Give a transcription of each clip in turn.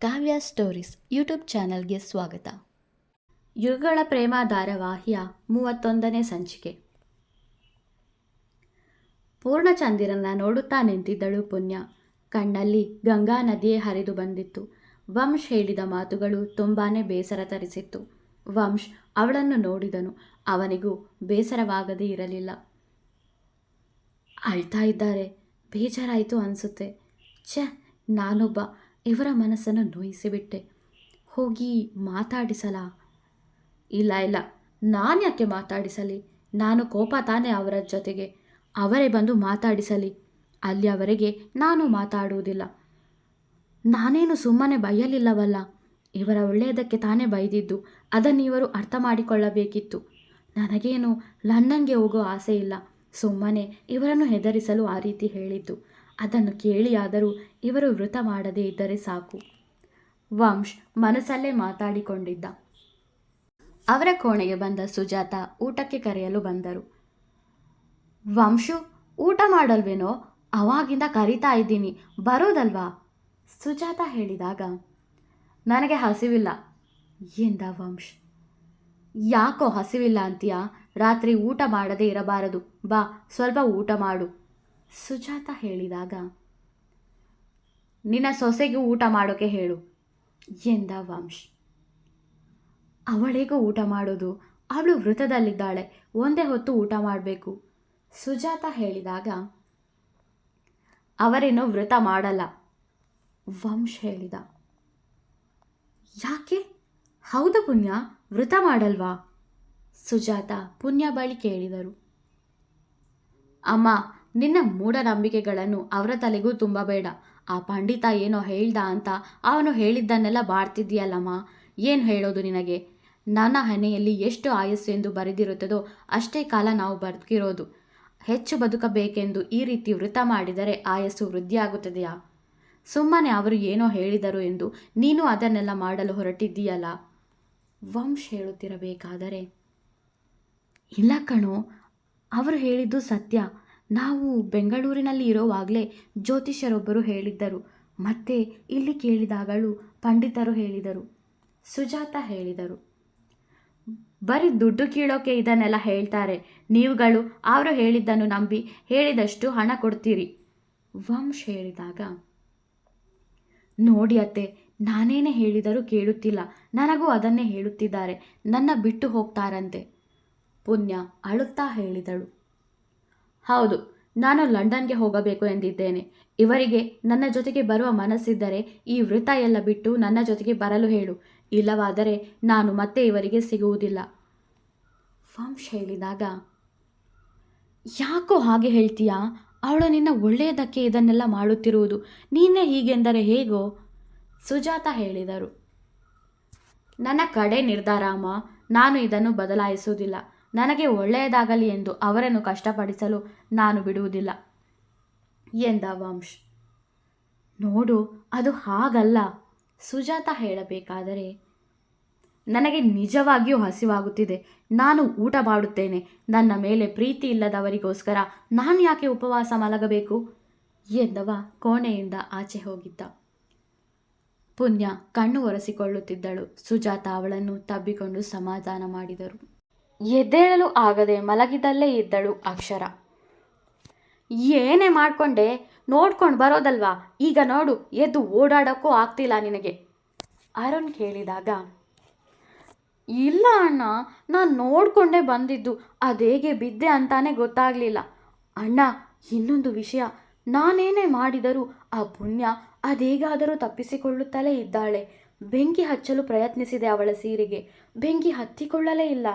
ಕಾವ್ಯ stories YouTube ಚಾನಲ್ಗೆ ಸ್ವಾಗತ. ಯುಗಗಳ ಪ್ರೇಮ ಧಾರಾವಾಹಿಯ ಮೂವತ್ತೊಂದನೇ ಸಂಚಿಕೆ. ಪೂರ್ಣಚಂದಿರನ ನೋಡುತ್ತಾ ನಿಂತಿದ್ದಳು ಪುಣ್ಯ. ಕಣ್ಣಲ್ಲಿ ಗಂಗಾ ನದಿಯೇ ಹರಿದು ಬಂದಿತ್ತು. ವಂಶ್ ಹೇಳಿದ ಮಾತುಗಳು ತುಂಬಾನೇ ಬೇಸರ ತರಿಸಿತ್ತು. ವಂಶ್ ಅವಳನ್ನು ನೋಡಿದನು. ಅವನಿಗೂ ಬೇಸರವಾಗದೇ ಇರಲಿಲ್ಲ. ಅಳ್ತಾ ಇದ್ದಾರೆ. ಬೇಜಾರಾಯಿತು ಅನಿಸುತ್ತೆ. ಛೆ, ನಾನೊಬ್ಬ ಇವರ ಮನಸ್ಸನ್ನು ನೋಯಿಸಿಬಿಟ್ಟೆ. ಹೋಗಿ ಮಾತಾಡಿಸಲ. ಇಲ್ಲ ಇಲ್ಲ, ನಾನು ಯಾಕೆ ಮಾತಾಡಿಸಲಿ? ನಾನು ಕೋಪ ತಾನೇ ಅವರ ಜೊತೆಗೆ. ಅವರೇ ಬಂದು ಮಾತಾಡಿಸಲಿ. ಅಲ್ಲಿಯವರೆಗೆ ನಾನು ಮಾತಾಡುವುದಿಲ್ಲ. ನಾನೇನು ಸುಮ್ಮನೆ ಬೈಯಲಿಲ್ಲವಲ್ಲ? ಇವರ ಒಳ್ಳೆಯದಕ್ಕೆ ತಾನೇ ಬೈದಿದ್ದು. ಅದನ್ನು ಇವರು ಅರ್ಥ ಮಾಡಿಕೊಳ್ಳಬೇಕಿತ್ತು. ನನಗೇನು ಲಂಡನ್ಗೆ ಹೋಗೋ ಆಸೆ ಇಲ್ಲ. ಸುಮ್ಮನೆ ಇವರನ್ನು ಹೆದರಿಸಲು ಆ ರೀತಿ ಹೇಳಿದ್ದು. ಅದನ್ನು ಕೇಳಿಯಾದರೂ ಇವರು ವೃತ ಮಾಡದೇ ಇದ್ದರೆ ಸಾಕು. ವಂಶ್ ಮನಸ್ಸಲ್ಲೇ ಮಾತಾಡಿಕೊಂಡಿದ್ದ. ಅವರ ಕೋಣೆಗೆ ಬಂದ ಸುಜಾತ ಊಟಕ್ಕೆ ಕರೆಯಲು ಬಂದರು. ವಂಶು, ಊಟ ಮಾಡಲ್ವೇನೋ? ಅವಾಗಿಂದ ಕರಿತಾ ಇದ್ದೀನಿ. ಬರೋದಲ್ವಾ? ಸುಜಾತ ಹೇಳಿದಾಗ, ನನಗೆ ಹಸಿವಿಲ್ಲ. ಎಂದ ವಂಶ್. ಯಾಕೋ ಹಸಿವಿಲ್ಲ ಅಂತೀಯಾ? ರಾತ್ರಿ ಊಟ ಮಾಡದೇ ಇರಬಾರದು. ಬಾ, ಸ್ವಲ್ಪ ಊಟ ಮಾಡು. ಸುಜಾತ ಹೇಳಿದಾಗ, ನಿನ್ನ ಸೊಸೆಗೂ ಊಟ ಮಾಡೋಕೆ ಹೇಳು. ಎಂದ ವಂಶ್. ಅವಳಿಗೂ ಊಟ ಮಾಡೋದು? ಅವಳು ವೃತದಲ್ಲಿದ್ದಾಳೆ. ಒಂದೇ ಹೊತ್ತು ಊಟ ಮಾಡಬೇಕು. ಸುಜಾತ ಹೇಳಿದಾಗ, ಅವರೇನು ವೃತ ಮಾಡಲ್ಲ. ವಂಶ್ ಹೇಳಿದ, ಯಾಕೆ? ಹೌದು ಪುಣ್ಯ, ವೃತ ಮಾಡಲ್ವಾ? ಸುಜಾತ ಪುಣ್ಯ ಬಳಿ ಕೇಳಿದರು, ಅಮ್ಮ ನಿನ್ನ ಮೂಢನಂಬಿಕೆಗಳನ್ನು ಅವರ ತಲೆಗೂ ತುಂಬಬೇಡ ಆ ಪಂಡಿತ ಏನೋ ಹೇಳ್ದ ಅಂತ ಅವನು ಹೇಳಿದ್ದನ್ನೆಲ್ಲ ಬಾಡ್ತಿದ್ದೀಯಲ್ಲಮ್ಮ ಏನು ಹೇಳೋದು ನಿನಗೆ? ನನ್ನ ಹಣೆಯಲ್ಲಿ ಎಷ್ಟು ಆಯಸ್ಸು ಎಂದು ಬರೆದಿರುತ್ತದೋ ಅಷ್ಟೇ ಕಾಲ ನಾವು ಬದುಕಿರೋದು. ಹೆಚ್ಚು ಬದುಕಬೇಕೆಂದು ಈ ರೀತಿ ವೃತ ಮಾಡಿದರೆ ಆಯಸ್ಸು ವೃದ್ಧಿಯಾಗುತ್ತದೆಯಾ? ಸುಮ್ಮನೆ ಅವರು ಏನೋ ಹೇಳಿದರು ಎಂದು ನೀನು ಅದನ್ನೆಲ್ಲ ಮಾಡಲು ಹೊರಟಿದ್ದೀಯಲ್ಲ? ವಂಶ್ ಹೇಳುತ್ತಿರಬೇಕಾದರೆ. ಇಲ್ಲ ಕಣು, ಅವರು ಹೇಳಿದ್ದು ಸತ್ಯ. ನಾವು ಬೆಂಗಳೂರಿನಲ್ಲಿ ಇರೋವಾಗಲೇ ಜ್ಯೋತಿಷ್ಯರೊಬ್ಬರು ಹೇಳಿದ್ದರು. ಮತ್ತೆ ಇಲ್ಲಿ ಕೇಳಿದಾಗಲೂ ಪಂಡಿತರು ಹೇಳಿದರು. ಸುಜಾತ ಹೇಳಿದರು. ಬರೀ ದುಡ್ಡು ಕೀಳೋಕೆ ಇದನ್ನೆಲ್ಲ ಹೇಳ್ತಾರೆ. ನೀವುಗಳು ಅವರು ಹೇಳಿದ್ದನ್ನು ನಂಬಿ ಹೇಳಿದಷ್ಟು ಹಣ ಕೊಡ್ತೀರಿ. ವಂಶ್ ಹೇಳಿದಾಗ, ನೋಡಿ ಅತ್ತೆ, ನಾನೇನೇ ಹೇಳಿದರೂ ಕೇಳುತ್ತಿಲ್ಲ. ನನಗೂ ಅದನ್ನೇ ಹೇಳುತ್ತಿದ್ದಾರೆ. ನನ್ನ ಬಿಟ್ಟು ಹೋಗ್ತಾರಂತೆ. ಪುಣ್ಯ ಅಳುತ್ತಾ ಹೇಳಿದಳು. ಹೌದು, ನಾನು ಲಂಡನ್ಗೆ ಹೋಗಬೇಕು ಎಂದಿದ್ದೇನೆ. ಇವರಿಗೆ ನನ್ನ ಜೊತೆಗೆ ಬರುವ ಮನಸ್ಸಿದ್ದರೆ ಈ ವೃತ್ತ ಎಲ್ಲ ಬಿಟ್ಟು ನನ್ನ ಜೊತೆಗೆ ಬರಲು ಹೇಳು. ಇಲ್ಲವಾದರೆ ನಾನು ಮತ್ತೆ ಇವರಿಗೆ ಸಿಗುವುದಿಲ್ಲ. ವಂಶ್ ಹೇಳಿದಾಗ, ಯಾಕೋ ಹಾಗೆ ಹೇಳ್ತೀಯಾ? ಅವಳು ನಿನ್ನ ಒಳ್ಳೆಯದಕ್ಕೆ ಇದನ್ನೆಲ್ಲ ಮಾಡುತ್ತಿರುವುದು. ನೀನೇ ಹೀಗೆಂದರೆ ಹೇಗೋ? ಸುಜಾತ ಹೇಳಿದರು. ನನ್ನ ಕಡೆ ನಿರ್ಧಾರ ನಾನು ಇದನ್ನು ಬದಲಾಯಿಸುವುದಿಲ್ಲ. ನನಗೆ ಒಳ್ಳೆಯದಾಗಲಿ ಎಂದು ಅವರನ್ನು ಕಷ್ಟಪಡಿಸಲು ನಾನು ಬಿಡುವುದಿಲ್ಲ ಎಂದ ವಂಶ್. ನೋಡು, ಅದು ಹಾಗಲ್ಲ. ಸುಜಾತ ಹೇಳಬೇಕಾದರೆ, ನನಗೆ ನಿಜವಾಗಿಯೂ ಹಸಿವಾಗುತ್ತಿದೆ. ನಾನು ಊಟ ಮಾಡುತ್ತೇನೆ. ನನ್ನ ಮೇಲೆ ಪ್ರೀತಿ ಇಲ್ಲದವರಿಗೋಸ್ಕರ ನಾನು ಯಾಕೆ ಉಪವಾಸ ಮಲಗಬೇಕು ಎಂದವ ಕೋಣೆಯಿಂದ ಆಚೆ ಹೋಗಿದ್ದ. ಪುಣ್ಯ ಕಣ್ಣು ಒರೆಸಿಕೊಳ್ಳುತ್ತಿದ್ದಳು. ಸುಜಾತ ಅವಳನ್ನು ತಬ್ಬಿಕೊಂಡು ಸಮಾಧಾನ ಮಾಡಿದರು. ಎದ್ದೇಳಲು ಆಗದೆ ಮಲಗಿದಲ್ಲೇ ಇದ್ದಳು ಅಕ್ಷರ. ಏನೇ ಮಾಡ್ಕೊಂಡೆ ನೋಡ್ಕೊಂಡು ಬರೋದಲ್ವಾ? ಈಗ ನೋಡು, ಎದ್ದು ಓಡಾಡೋಕ್ಕೂ ಆಗ್ತಿಲ್ಲ ನಿನಗೆ. ಅರುಣ್ ಕೇಳಿದಾಗ, ಇಲ್ಲ ಅಣ್ಣ, ನಾನು ನೋಡಿಕೊಂಡೇ ಬಂದಿದ್ದು ಅದೇಗೆ ಬಿದ್ದೆ ಅಂತಾನೆ ಗೊತ್ತಾಗಲಿಲ್ಲ. ಅಣ್ಣ, ಇನ್ನೊಂದು ವಿಷಯ. ನಾನೇನೇ ಮಾಡಿದರೂ ಆ ಪುಣ್ಯ ಅದೇಗಾದರೂ ತಪ್ಪಿಸಿಕೊಳ್ಳುತ್ತಲೇ ಇದ್ದಾಳೆ. ಬೆಂಕಿ ಹಚ್ಚಲು ಪ್ರಯತ್ನಿಸಿದೆ ಅವಳ ಸೀರೆಗೆ. ಬೆಂಕಿ ಹತ್ತಿಕೊಳ್ಳಲೇ ಇಲ್ಲ.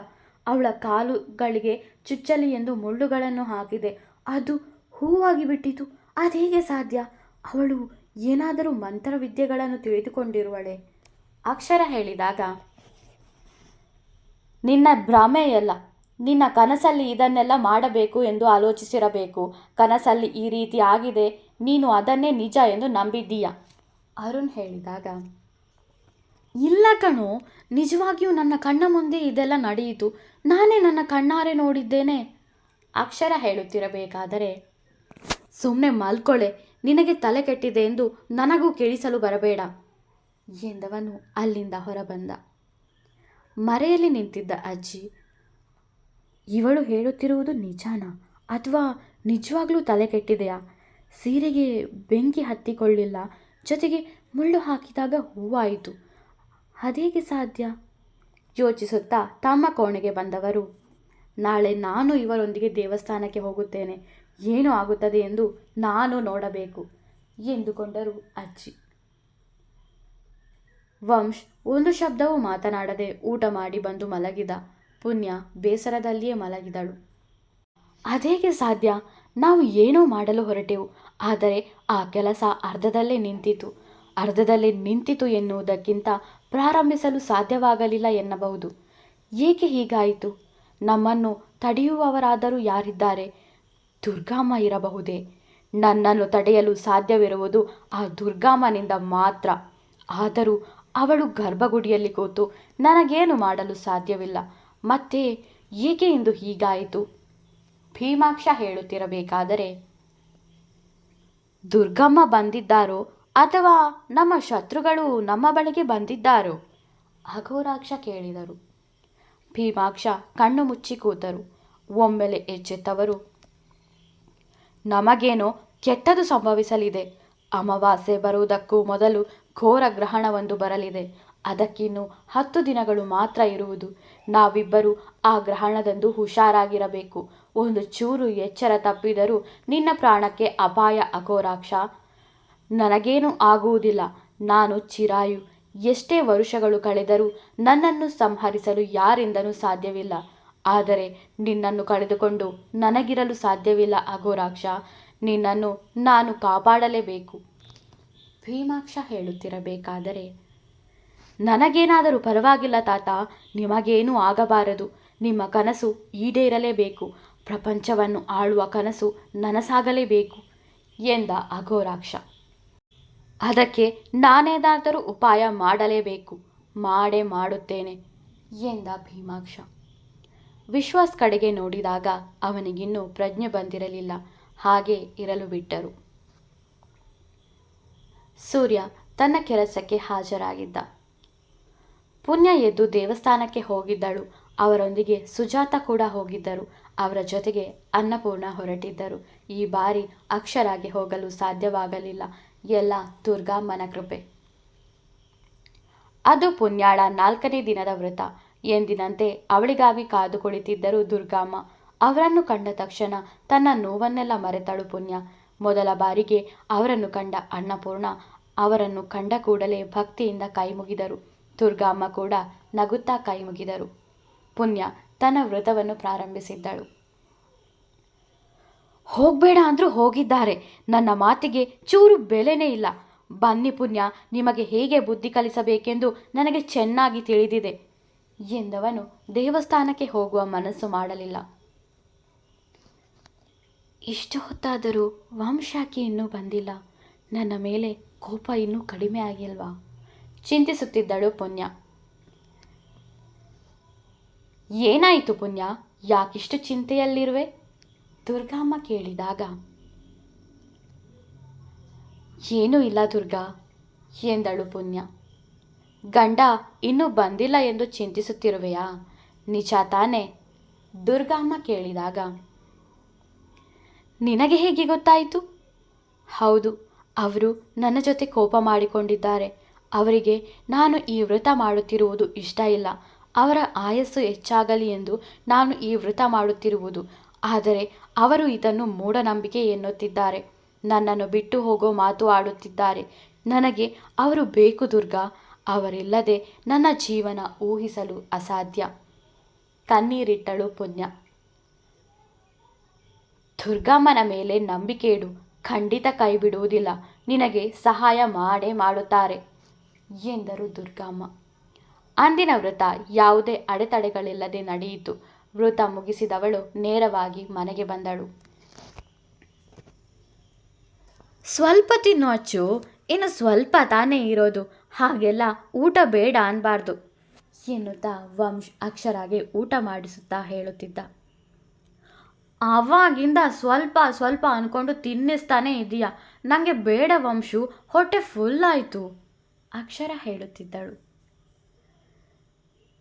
ಅವಳ ಕಾಲುಗಳಿಗೆ ಚುಚ್ಚಲಿ ಎಂದು ಮುಳ್ಳುಗಳನ್ನು ಹಾಕಿದೆ. ಅದು ಹೂವಾಗಿ ಬಿಟ್ಟಿತು. ಅದೇಗೆ ಸಾಧ್ಯ? ಅವಳು ಏನಾದರೂ ಮಂತ್ರವಿದ್ಯೆಗಳನ್ನು ತಿಳಿದುಕೊಂಡಿರುವಳೆ. ಅಕ್ಷರ ಹೇಳಿದಾಗ, ನಿನ್ನ ಭ್ರಮೆಯಲ್ಲ, ನಿನ್ನ ಕನಸಲ್ಲಿ ಇದನ್ನೆಲ್ಲ ಮಾಡಬೇಕು ಎಂದು ಆಲೋಚಿಸಿರಬೇಕು. ಕನಸಲ್ಲಿ ಈ ರೀತಿ ಆಗಿದೆ, ನೀನು ಅದನ್ನೇ ನಿಜ ಎಂದು ನಂಬಿದ್ದೀಯ. ಅರುಣ್ ಹೇಳಿದಾಗ ಇಲ್ಲ ಕಣೋ, ನಿಜವಾಗಿಯೂ ನನ್ನ ಕಣ್ಣ ಮುಂದೆ ಇದೆಲ್ಲ ನಡೆಯಿತು. ನಾನೇ ನನ್ನ ಕಣ್ಣಾರೆ ನೋಡಿದ್ದೇನೆ. ಅಕ್ಷರ ಹೇಳುತ್ತಿರಬೇಕಾದರೆ ಸುಮ್ಮನೆ ಮಲ್ಕೊಳೆ, ನಿನಗೆ ತಲೆ ಕೆಟ್ಟಿದೆ ಎಂದು ನನಗೂ ಕೇಳಿಸಲು ಬರಬೇಡ ಎಂದವನು ಅಲ್ಲಿಂದ ಹೊರಬಂದ. ಮರೆಯಲ್ಲಿ ನಿಂತಿದ್ದ ಅಜ್ಜಿ, ಇವಳು ಹೇಳುತ್ತಿರುವುದು ನಿಜಾನಾ? ಅಥವಾ ನಿಜವಾಗ್ಲೂ ತಲೆ ಕೆಟ್ಟಿದೆಯಾ? ಸೀರೆಗೆ ಬೆಂಕಿ ಹತ್ತಿಕೊಳ್ಳಿಲ್ಲ. ಜೊತೆಗೆ ಮುಳ್ಳು ಹಾಕಿದಾಗ ಹೂವಾಯಿತು. ಅದೇಗೆ ಸಾಧ್ಯ? ಯೋಚಿಸುತ್ತಾ ತಮ್ಮ ಕೋಣೆಗೆ ಬಂದವರು. ನಾಳೆ ನಾನು ಇವರೊಂದಿಗೆ ದೇವಸ್ಥಾನಕ್ಕೆ ಹೋಗುತ್ತೇನೆ. ಏನು ಆಗುತ್ತದೆ ಎಂದು ನಾನು ನೋಡಬೇಕು, ಎಂದುಕೊಂಡರು ಅಜ್ಜಿ. ವಂಶ್ ಒಂದು ಶಬ್ದವೂ ಮಾತನಾಡದೆ ಊಟ ಮಾಡಿ ಬಂದು ಮಲಗಿದ. ಪುಣ್ಯ ಬೇಸರದಲ್ಲಿಯೇ ಮಲಗಿದಳು. ಅದೇಗೆ ಸಾಧ್ಯ? ನಾವು ಏನೋ ಮಾಡಲು ಹೊರಟೆವು. ಆದರೆ ಆ ಕೆಲಸ ಅರ್ಧದಲ್ಲೇ ನಿಂತಿತು. ಅರ್ಧದಲ್ಲೇ ನಿಂತಿತು ಎನ್ನುವುದಕ್ಕಿಂತ ಪ್ರಾರಂಭಿಸಲು ಸಾಧ್ಯವಾಗಲಿಲ್ಲ ಎನ್ನಬಹುದು. ಏಕೆ ಹೀಗಾಯಿತು? ನಮ್ಮನ್ನು ತಡೆಯುವವರಾದರೂ ಯಾರಿದ್ದಾರೆ? ದುರ್ಗಮ್ಮ ಇರಬಹುದೇ? ನನ್ನನ್ನು ತಡೆಯಲು ಸಾಧ್ಯವಿರುವುದು ಆ ದುರ್ಗಾಮನಿಂದ ಮಾತ್ರ. ಆದರೂ ಅವಳು ಗರ್ಭಗುಡಿಯಲ್ಲಿ ಕೂತು ನನಗೇನು ಮಾಡಲು ಸಾಧ್ಯವಿಲ್ಲ. ಮತ್ತೆ ಏಕೆ ಇಂದು ಹೀಗಾಯಿತು? ಭೀಮಾಕ್ಷ ಹೇಳುತ್ತಿರಬೇಕಾದರೆ ದುರ್ಗಮ್ಮ ಬಂದಿದ್ದಾರೋ ಅಥವಾ ನಮ್ಮ ಶತ್ರುಗಳು ನಮ್ಮ ಬಳಿಗೆ ಬಂದಿದ್ದಾರೋ? ಅಘೋರಾಕ್ಷ ಕೇಳಿದರು. ಭೀಮಾಕ್ಷ ಕಣ್ಣು ಮುಚ್ಚಿ ಕೂತರು. ಒಮ್ಮೆಲೆ ಎಚ್ಚೆತ್ತವರು. ನಮಗೇನೋ ಕೆಟ್ಟದು ಸಂಭವಿಸಲಿದೆ. ಅಮಾವಾಸ್ಯೆ ಬರುವುದಕ್ಕೂ ಮೊದಲು ಘೋರ ಗ್ರಹಣವೊಂದು ಬರಲಿದೆ. ಅದಕ್ಕಿನ್ನು ಹತ್ತು ದಿನಗಳು ಮಾತ್ರ ಇರುವುದು. ನಾವಿಬ್ಬರು ಆ ಗ್ರಹಣದಂದು ಹುಷಾರಾಗಿರಬೇಕು. ಒಂದು ಚೂರು ಎಚ್ಚರ ತಪ್ಪಿದರೂ ನಿನ್ನ ಪ್ರಾಣಕ್ಕೆ ಅಪಾಯ ಅಘೋರಾಕ್ಷ. ನನಗೇನು ಆಗುವುದಿಲ್ಲ. ನಾನು ಚಿರಾಯು. ಎಷ್ಟೇ ವರುಷಗಳು ಕಳೆದರೂ ನನ್ನನ್ನು ಸಂಹರಿಸಲು ಯಾರಿಂದನೂ ಸಾಧ್ಯವಿಲ್ಲ. ಆದರೆ ನಿನ್ನನ್ನು ಕಳೆದುಕೊಂಡು ನನಗಿರಲು ಸಾಧ್ಯವಿಲ್ಲ ಅಘೋರಾಕ್ಷ. ನಿನ್ನನ್ನು ನಾನು ಕಾಪಾಡಲೇಬೇಕು. ಭೀಮಾಕ್ಷ ಹೇಳುತ್ತಿರಬೇಕಾದರೆ, ನನಗೇನಾದರೂ ಪರವಾಗಿಲ್ಲ ತಾತ. ನಿಮಗೇನೂ ಆಗಬಾರದು. ನಿಮ್ಮ ಕನಸು ಈಡೇರಲೇಬೇಕು. ಪ್ರಪಂಚವನ್ನು ಆಳುವ ಕನಸು ನನಸಾಗಲೇಬೇಕು ಎಂದ ಅಘೋರಾಕ್ಷ. ಅದಕ್ಕೆ ನಾನೇನಾದರೂ ಉಪಾಯ ಮಾಡಲೇಬೇಕು. ಮಾಡೇ ಮಾಡುತ್ತೇನೆ ಎಂದ ಭೀಮಾಕ್ಷ. ವಿಶ್ವಾಸ್ ಕಡೆಗೆ ನೋಡಿದಾಗ ಅವನಿಗಿನ್ನೂ ಪ್ರಜ್ಞೆ ಬಂದಿರಲಿಲ್ಲ. ಹಾಗೆ ಇರಲು ಬಿಟ್ಟರು. ಸೂರ್ಯ ತನ್ನ ಕೆಲಸಕ್ಕೆ ಹಾಜರಾಗಿದ್ದ. ಪುಣ್ಯ ಎದ್ದು ದೇವಸ್ಥಾನಕ್ಕೆ ಹೋಗಿದ್ದಳು. ಅವರೊಂದಿಗೆ ಸುಜಾತ ಕೂಡ ಹೋಗಿದ್ದರು. ಅವರ ಜೊತೆಗೆ ಅನ್ನಪೂರ್ಣ ಹೊರಟಿದ್ದರು. ಈ ಬಾರಿ ಅಕ್ಷರಾಗಿ ಹೋಗಲು ಸಾಧ್ಯವಾಗಲಿಲ್ಲ. ಎಲ್ಲ ದುರ್ಗಾಮ್ಮನ ಕೃಪೆ. ಅದು ಪುಣ್ಯಾಳ ನಾಲ್ಕನೇ ದಿನದ ವ್ರತ. ಎಂದಿನಂತೆ ಅವಳಿಗಾಗಿ ಕಾದು ಕುಳಿತಿದ್ದರು ದುರ್ಗಾಮ್ಮ. ಅವರನ್ನು ಕಂಡ ತಕ್ಷಣ ತನ್ನ ನೋವನ್ನೆಲ್ಲ ಮರೆತಳು ಪುಣ್ಯ. ಮೊದಲ ಬಾರಿಗೆ ಅವರನ್ನು ಕಂಡ ಅನ್ನಪೂರ್ಣ ಅವರನ್ನು ಕಂಡ ಕೂಡಲೇ ಭಕ್ತಿಯಿಂದ ಕೈಮುಗಿದರು ದುರ್ಗಾಮ್ಮ ಕೂಡ ನಗುತ್ತಾ ಕೈಮುಗಿದರು ಪುಣ್ಯ ತನ್ನ ವ್ರತವನ್ನು ಪ್ರಾರಂಭಿಸಿದ್ದಳು. ಹೋಗಬೇಡ ಅಂದರೂ ಹೋಗಿದ್ದಾರೆ. ನನ್ನ ಮಾತಿಗೆ ಚೂರು ಬೆಲೆನೇ ಇಲ್ಲ. ಬನ್ನಿ ಪುಣ್ಯ, ನಿಮಗೆ ಹೇಗೆ ಬುದ್ಧಿ ಕಲಿಸಬೇಕೆಂದು ನನಗೆ ಚೆನ್ನಾಗಿ ತಿಳಿದಿದೆ ಎಂದವನು ದೇವಸ್ಥಾನಕ್ಕೆ ಹೋಗುವ ಮನಸ್ಸು ಮಾಡಲಿಲ್ಲ. ಇಷ್ಟು ಹೊತ್ತಾದರೂ ವಂಶಾಖಿ ಇನ್ನೂ ಬಂದಿಲ್ಲ. ನನ್ನ ಮೇಲೆ ಕೋಪ ಇನ್ನೂ ಕಡಿಮೆ ಆಗಿಲ್ವಾ? ಚಿಂತಿಸುತ್ತಿದ್ದಳು ಪುಣ್ಯ. ಏನಾಯಿತು ಪುಣ್ಯ? ಯಾಕಿಷ್ಟು ಚಿಂತೆಯಲ್ಲಿರುವೆ? ದುರ್ಗಮ್ಮ ಕೇಳಿದಾಗ, ಏನೂ ಇಲ್ಲ ದುರ್ಗಾ, ಎಂದಳು ಪುಣ್ಯ. ಗಂಡ ಇನ್ನೂ ಬಂದಿಲ್ಲ ಎಂದು ಚಿಂತಿಸುತ್ತಿರುವೆಯಾ? ನಿಜ ತಾನೆ, ದುರ್ಗಮ್ಮ ಕೇಳಿದಾಗ. ನಿನಗೆ ಹೇಗೆ ಗೊತ್ತಾಯಿತು? ಹೌದು, ಅವರು ನನ್ನ ಜೊತೆ ಕೋಪ ಮಾಡಿಕೊಂಡಿದ್ದಾರೆ. ಅವರಿಗೆ ನಾನು ಈ ವ್ರತ ಮಾಡುತ್ತಿರುವುದು ಇಷ್ಟ ಇಲ್ಲ. ಅವರ ಆಯಸ್ಸು ಹೆಚ್ಚಾಗಲಿ ಎಂದು ನಾನು ಈ ವ್ರತ ಮಾಡುತ್ತಿರುವುದು ಆದರೆ ಅವರು ಇದನ್ನು ಮೂಢನಂಬಿಕೆ ಎನ್ನುತ್ತಿದ್ದಾರೆ. ನನ್ನನ್ನು ಬಿಟ್ಟು ಹೋಗೋ ಮಾತು ಆಡುತ್ತಿದ್ದಾರೆ. ನನಗೆ ಅವರು ಬೇಕು ದುರ್ಗಾ, ಅವರಿಲ್ಲದೆ ನನ್ನ ಜೀವನ ಊಹಿಸಲು ಅಸಾಧ್ಯ. ಕಣ್ಣೀರಿಟ್ಟಳು ಪುಣ್ಯ. ದುರ್ಗಮ್ಮನ ಮೇಲೆ ನಂಬಿಕೆ ಇಡು, ಖಂಡಿತ ಕೈ ಬಿಡುವುದಿಲ್ಲ ನಿನಗೆ ಸಹಾಯ ಮಾಡೇ ಮಾಡುತ್ತಾರೆ, ಎಂದರು ದುರ್ಗಮ್ಮ. ಅಂದಿನ ವ್ರತ ಯಾವುದೇ ಅಡೆತಡೆಗಳಿಲ್ಲದೆ ನಡೆಯಿತು. ವ್ರತ ಮುಗಿಸಿದವಳು ನೇರವಾಗಿ ಮನೆಗೆ ಬಂದಳು. ಸ್ವಲ್ಪ ತಿನ್ನು ಅಚ್ಚು. ಇನ್ನು ಸ್ವಲ್ಪ ತಾನೇ ಇರೋದು. ಹಾಗೆಲ್ಲ ಊಟ ಬೇಡ ಅನ್ಬಾರ್ದು. ಎನ್ನುತ್ತಾ ವಂಶ್ ಅಕ್ಷರಾಗೆ ಊಟ ಮಾಡಿಸುತ್ತಾ ಹೇಳುತ್ತಿದ್ದ. ಅವಾಗಿಂದ ಸ್ವಲ್ಪ ಸ್ವಲ್ಪ ಅಂದ್ಕೊಂಡು ತಿನ್ನಿಸ್ತಾನೆ ಇದೆಯಾ ನನಗೆ ಬೇಡ ವಂಶು. ಹೊಟ್ಟೆ ಫುಲ್ ಆಯಿತು. ಅಕ್ಷರ ಹೇಳುತ್ತಿದ್ದಳು.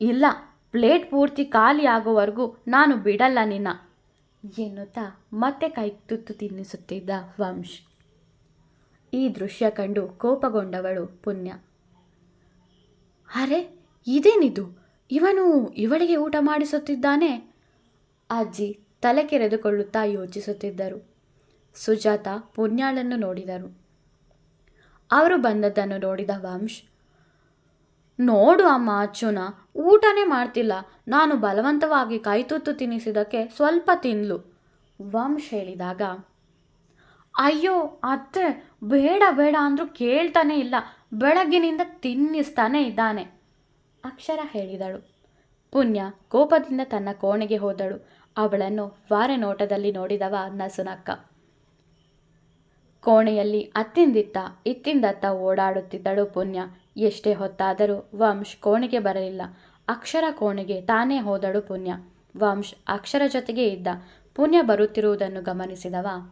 ಇಲ್ಲ ಪ್ಲೇಟ್ ಪೂರ್ತಿ ಆಗೋವರೆಗೂ ನಾನು ಬಿಡಲ್ಲ ನಿನ್ನ. ಎನ್ನುತ್ತಾ ಮತ್ತೆ ಕೈ ತುತ್ತು ತಿನ್ನಿಸುತ್ತಿದ್ದ ವಂಶ್. ಈ ದೃಶ್ಯ ಕಂಡು ಕೋಪಗೊಂಡವಳು ಪುಣ್ಯ. ಅರೆ, ಇದೇನಿದು? ಇವನು ಇವಳಿಗೆ ಊಟ ಮಾಡಿಸುತ್ತಿದ್ದಾನೆ? ಅಜ್ಜಿ ತಲೆ ಕೆರೆದುಕೊಳ್ಳುತ್ತಾ ಯೋಚಿಸುತ್ತಿದ್ದರು. ಸುಜಾತ ಪುಣ್ಯಾಳನ್ನು ನೋಡಿದರು. ಅವರು ಬಂದದ್ದನ್ನು ನೋಡಿದ ವಂಶ್ ನೋಡು ಅಮ್ಮ ಅಚ್ಚುನ, ಊಟನೇ ಮಾಡ್ತಿಲ್ಲ. ನಾನು ಬಲವಂತವಾಗಿ ಕೈತುತ್ತು ತಿನ್ನಿಸಿದ್ದಕ್ಕೆ ಸ್ವಲ್ಪ ತಿನ್ಲು. ವಂಶ್ ಹೇಳಿದಾಗ, ಅಯ್ಯೋ, ಅತ್ತೆ, ಬೇಡ ಬೇಡ ಅಂದರೂ ಕೇಳ್ತಾನೆ ಇಲ್ಲ. ಬೆಳಗ್ಗಿನಿಂದ ತಿನ್ನಿಸ್ತಾನೆ ಇದ್ದಾನೆ. ಅಕ್ಷರ ಹೇಳಿದಳು. ಪುಣ್ಯ, ಕೋಪದಿಂದ ತನ್ನ ಕೋಣೆಗೆ ಹೋದಳು. ಅವಳನ್ನು ವಾರೆ ನೋಟದಲ್ಲಿ ನೋಡಿದವ ನಸುನಕ್ಕ. ಕೋಣೆಯಲ್ಲಿ ಅತ್ತಿಂದಿತ್ತ, ಇತ್ತಿಂದತ್ತ ಓಡಾಡುತ್ತಿದ್ದಳು ಪುಣ್ಯ. ಎಷ್ಟೇ ಹೊತ್ತಾದರೂ ವಂಶ್ ಕೋಣೆಗೆ ಬರಲಿಲ್ಲ. ಅಕ್ಷರ ಕೋಣೆಗೆ ತಾನೇ ಹೋದಳು ಪುಣ್ಯ. ವಂಶ್ ಅಕ್ಷರ ಜೊತೆಗೆ ಇದ್ದ. ಪುಣ್ಯ ಬರುತ್ತಿರುವುದನ್ನು ಗಮನಿಸಿದವ.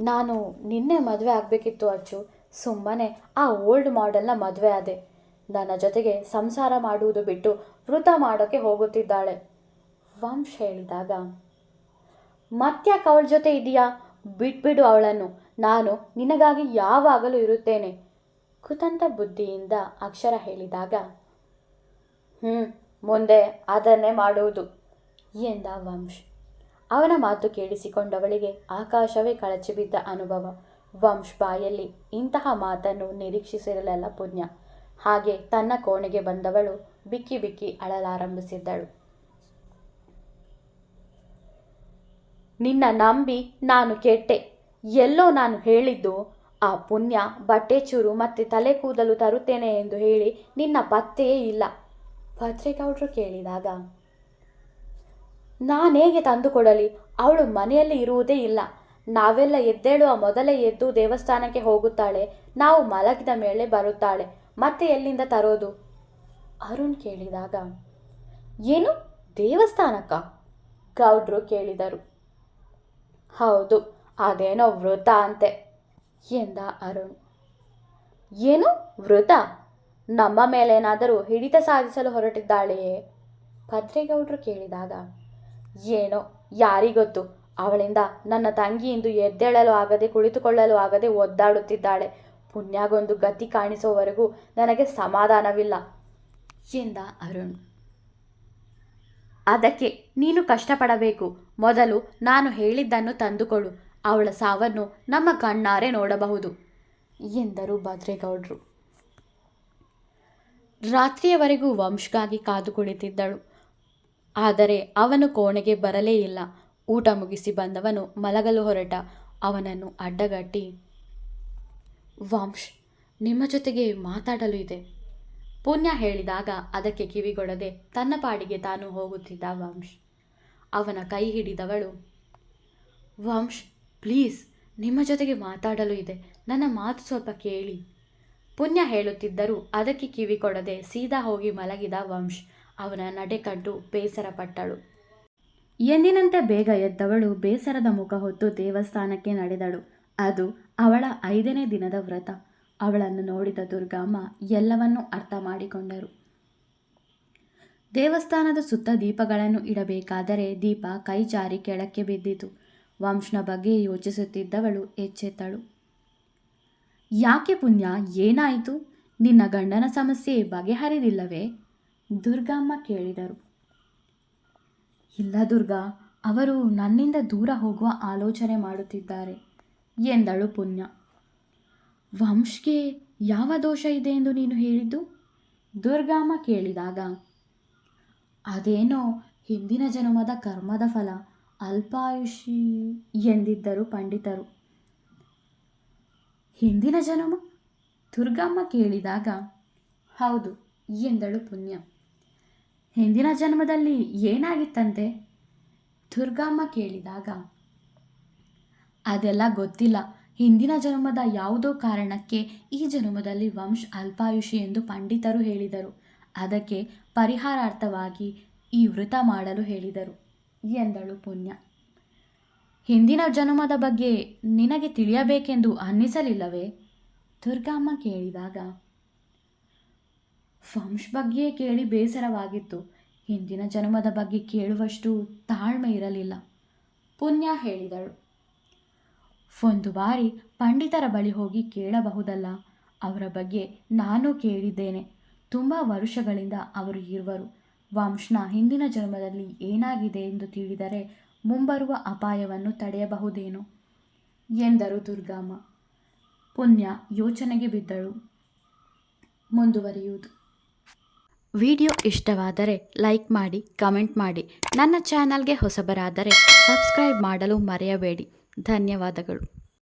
ನಾನು ನಿನ್ನೆ ಮದುವೆ ಆಗಬೇಕಿತ್ತು ಅಚ್ಚು. ಸುಮ್ಮನೆ ಆ ಓಲ್ಡ್ ಮಾಡೆಲ್ನ ಮದುವೆ ಆದೆ. ನನ್ನ ಜೊತೆಗೆ ಸಂಸಾರ ಮಾಡುವುದು ಬಿಟ್ಟು ವೃತ ಮಾಡೋಕ್ಕೆ ಹೋಗುತ್ತಿದ್ದಾಳೆ. ವಂಶ್ ಹೇಳಿದಾಗ ಮತ್ತ್ಯಾಕೆ ಅವಳ ಜೊತೆ ಇದೆಯಾ ಬಿಟ್ಬಿಡು ಅವಳನ್ನು. ನಾನು ನಿನಗಾಗಿ ಯಾವಾಗಲೂ ಇರುತ್ತೇನೆ. ಕುತಂತ್ರ ಬುದ್ಧಿಯಿಂದ ಅಕ್ಷರ ಹೇಳಿದಾಗ ಹ್ಞೂ ಮುಂದೆ ಅದನ್ನೇ ಮಾಡುವುದು ಎಂದ ವಂಶ್. ಅವನ ಮಾತು ಕೇಳಿಸಿಕೊಂಡವಳಿಗೆ ಆಕಾಶವೇ ಕಳಚಿಬಿದ್ದ ಅನುಭವ. ವಂಶ್ ಬಾಯಲ್ಲಿ ಇಂತಹ ಮಾತನ್ನು ನಿರೀಕ್ಷಿಸಿರಲಿಲ್ಲ ಪುಣ್ಯ. ಹಾಗೆ ತನ್ನ ಕೋಣೆಗೆ ಬಂದವಳು ಬಿಕ್ಕಿ ಬಿಕ್ಕಿ ಅಳಲಾರಂಭಿಸಿದ್ದಳು. ನಿನ್ನ ನಂಬಿ ನಾನು ಕೆಟ್ಟೆ. ಎಲ್ಲೋ ನಾನು ಹೇಳಿದ್ದು ಆ ಪುಣ್ಯ ಬಟ್ಟೆ ಚೂರು ಮತ್ತೆ ತಲೆ ಕೂದಲು ತರುತ್ತೇನೆ ಎಂದು ಹೇಳಿ ನಿನ್ನ ಪತ್ತೆಯೇ ಇಲ್ಲ. ಭದ್ರೇಗೌಡರು ಕೇಳಿದಾಗ ನಾನೇಗೆ ತಂದು ಕೊಡಲಿ? ಅವಳು ಮನೆಯಲ್ಲಿ ಇರುವುದೇ ಇಲ್ಲ. ನಾವೆಲ್ಲ ಎದ್ದೇಳುವ ಮೊದಲೇ ಎದ್ದು ದೇವಸ್ಥಾನಕ್ಕೆ ಹೋಗುತ್ತಾಳೆ. ನಾವು ಮಲಗಿದ ಮೇಲೆ ಬರುತ್ತಾಳೆ. ಮತ್ತೆ ಎಲ್ಲಿಂದ ತರೋದು? ಅರುಣ್ ಕೇಳಿದಾಗ, ಏನು? ದೇವಸ್ಥಾನಕ್ಕ? ಗೌಡ್ರು ಕೇಳಿದರು. ಹೌದು, ಅದೇನೋ ವೃತ ಅಂತೆ. ಎಂದ ಅರುಣ್. ಏನು? ವೃತ? ನಮ್ಮ ಮೇಲೇನಾದರೂ ಹಿಡಿತ ಸಾಧಿಸಲು ಹೊರಟಿದ್ದಾಳೆಯೇ? ಭದ್ರೇಗೌಡರು ಕೇಳಿದಾಗ, ಏನೋ, ಯಾರಿಗೊತ್ತು? ಅವಳಿಂದ ನನ್ನ ತಂಗಿ ಇಂದು ಎದ್ದೇಳಲು ಆಗದೆ, ಕುಳಿತುಕೊಳ್ಳಲು ಆಗದೆ ಒದ್ದಾಡುತ್ತಿದ್ದಾಳೆ. ಪುಣ್ಯಾಗೊಂದು ಗತಿ ಕಾಣಿಸುವವರೆಗೂ ನನಗೆ ಸಮಾಧಾನವಿಲ್ಲ, ಎಂದ ಅರುಣ್. ಅದಕ್ಕೆ ನೀನು ಕಷ್ಟಪಡಬೇಕು. ಮೊದಲು ನಾನು ಹೇಳಿದ್ದನ್ನು ತಂದುಕೊಡು. ಅವಳ ಸಾವನ್ನು ನಮ್ಮ ಕಣ್ಣಾರೆ ನೋಡಬಹುದು, ಎಂದರು ಭದ್ರೇಗೌಡರು. ರಾತ್ರಿಯವರೆಗೂ ವಂಶ್ಗಾಗಿ ಕಾದು ಕುಳಿತಿದ್ದಳು. ಆದರೆ ಅವನು ಕೋಣೆಗೆ ಬರಲೇ ಇಲ್ಲ. ಊಟ ಮುಗಿಸಿ ಬಂದವನು ಮಲಗಲು ಹೊರಟ. ಅವನನ್ನು ಅಡ್ಡಗಟ್ಟಿ, ವಂಶ್, ನಿಮ್ಮ ಜೊತೆಗೆ ಮಾತಾಡಲು ಇದೆ ಪುಣ್ಯ ಹೇಳಿದಾಗ ಅದಕ್ಕೆ ಕಿವಿಗೊಡದೆ ತನ್ನ ಪಾಡಿಗೆ ತಾನು ಹೋಗುತ್ತಿದ್ದ ವಂಶ್. ಅವನ ಕೈ ಹಿಡಿದವಳು, ವಂಶ್ ಪ್ಲೀಸ್, ನಿಮ್ಮ ಜೊತೆಗೆ ಮಾತಾಡಲು ಇದೆ. ನನ್ನ ಮಾತು ಸ್ವಲ್ಪ ಕೇಳಿ. ಪುಣ್ಯ ಹೇಳುತ್ತಿದ್ದರೂ ಅದಕ್ಕೆ ಕಿವಿ ಕೊಡದೆ ಸೀದಾ ಹೋಗಿ ಮಲಗಿದ ವಂಶ್. ಅವನ ನಡೆ ಕಂಡು ಬೇಸರಪಟ್ಟಳು ಎಂದಿನಂತೆ ಬೇಗ ಎದ್ದವಳು ಬೇಸರದ ಮುಖ ಹೊತ್ತು ದೇವಸ್ಥಾನಕ್ಕೆ ನಡೆದಳು. ಅದು ಅವಳ ಐದನೇ ದಿನದ ವ್ರತ. ಅವಳನ್ನು ನೋಡಿದ ದುರ್ಗಾಮ್ಮ ಎಲ್ಲವನ್ನೂ ಅರ್ಥ ಮಾಡಿಕೊಂಡರು. ದೇವಸ್ಥಾನದ ಸುತ್ತ ದೀಪಗಳನ್ನು ಇಡಬೇಕಾದರೆ ದೀಪ ಕೈ ಜಾರಿ ಕೆಳಕ್ಕೆ ಬಿದ್ದಿತು. ವಂಶನ ಬಗ್ಗೆ ಯೋಚಿಸುತ್ತಿದ್ದವಳು ಎಚ್ಚೆತ್ತಳು. ಯಾಕೆ ಪುಣ್ಯ? ಏನಾಯಿತು? ನಿನ್ನ ಗಂಡನ ಸಮಸ್ಯೆ ಬಗೆಹರಿದಿಲ್ಲವೇ ದುರ್ಗಮ್ಮ ಕೇಳಿದರು. ಇಲ್ಲ ದುರ್ಗಾ, ಅವರು ನನ್ನಿಂದ ದೂರ ಹೋಗುವ ಆಲೋಚನೆ ಮಾಡುತ್ತಿದ್ದಾರೆ, ಎಂದಳು ಪುಣ್ಯ. ವಂಶ್ಗೆ ಯಾವ ದೋಷ ಇದೆ ಎಂದು ನೀನು ಹೇಳಿದ್ದು? ದುರ್ಗಾಮ್ಮ ಕೇಳಿದಾಗ. ಅದೇನೋ ಹಿಂದಿನ ಜನ್ಮದ ಕರ್ಮದ ಫಲ. ಅಲ್ಪಾಯುಷಿ ಎಂದಿದ್ದರು ಪಂಡಿತರು. ಹಿಂದಿನ ಜನಮ ದುರ್ಗಮ್ಮ ಕೇಳಿದಾಗ, ಹೌದು, ಎಂದಳು ಪುಣ್ಯ. ಹಿಂದಿನ ಜನ್ಮದಲ್ಲಿ ಏನಾಗಿತ್ತಂತೆ? ದುರ್ಗಮ್ಮ ಕೇಳಿದಾಗ, ಅದೆಲ್ಲ ಗೊತ್ತಿಲ್ಲ. ಹಿಂದಿನ ಜನ್ಮದ ಯಾವುದೋ ಕಾರಣಕ್ಕೆ ಈ ಜನ್ಮದಲ್ಲಿ ವಂಶ ಅಲ್ಪಾಯುಷಿ ಎಂದು ಪಂಡಿತರು ಹೇಳಿದರು. ಅದಕ್ಕೆ ಪರಿಹಾರಾರ್ಥವಾಗಿ ಈ ವೃತ ಮಾಡಲು ಹೇಳಿದರು. ಎಂದಳು ಪುಣ್ಯ. ಹಿಂದಿನ ಜನ್ಮದ ಬಗ್ಗೆ ನಿನಗೆ ತಿಳಿಯಬೇಕೆಂದು ಅನ್ನಿಸಲಿಲ್ಲವೇ? ದುರ್ಗಮ್ಮ ಕೇಳಿದಾಗ, ವಂಶ್ ಬಗ್ಗೆ ಕೇಳಿ ಬೇಸರವಾಗಿತ್ತು. ಹಿಂದಿನ ಜನ್ಮದ ಬಗ್ಗೆ ಕೇಳುವಷ್ಟು ತಾಳ್ಮೆ ಇರಲಿಲ್ಲ, ಪುಣ್ಯ ಹೇಳಿದಳು. ಒಂದು ಬಾರಿ ಪಂಡಿತರ ಬಳಿ ಹೋಗಿ ಕೇಳಬಹುದಲ್ಲ? ಅವರ ಬಗ್ಗೆ ನಾನು ಕೇಳಿದ್ದೇನೆ. ತುಂಬ ವರುಷಗಳಿಂದ ಅವರು ಇರುವರು. ವಂಶನ ಹಿಂದಿನ ಜನ್ಮದಲ್ಲಿ ಏನಾಗಿದೆ ಎಂದು ತಿಳಿದರೆ ಮುಂಬರುವ ಅಪಾಯವನ್ನು ತಡೆಯಬಹುದೇನೋ? ಎಂದರು ದುರ್ಗಾಮ ಪುಣ್ಯ ಯೋಚನೆಗೆ ಬಿದ್ದಳು. ಮುಂದುವರಿಯುವುದು. ವಿಡಿಯೋ ಇಷ್ಟವಾದರೆ ಲೈಕ್ ಮಾಡಿ, ಕಮೆಂಟ್ ಮಾಡಿ. ನನ್ನ ಚಾನಲ್ಗೆ ಹೊಸಬರಾದರೆ ಸಬ್ಸ್ಕ್ರೈಬ್ ಮಾಡಲು ಮರೆಯಬೇಡಿ. ಧನ್ಯವಾದಗಳು.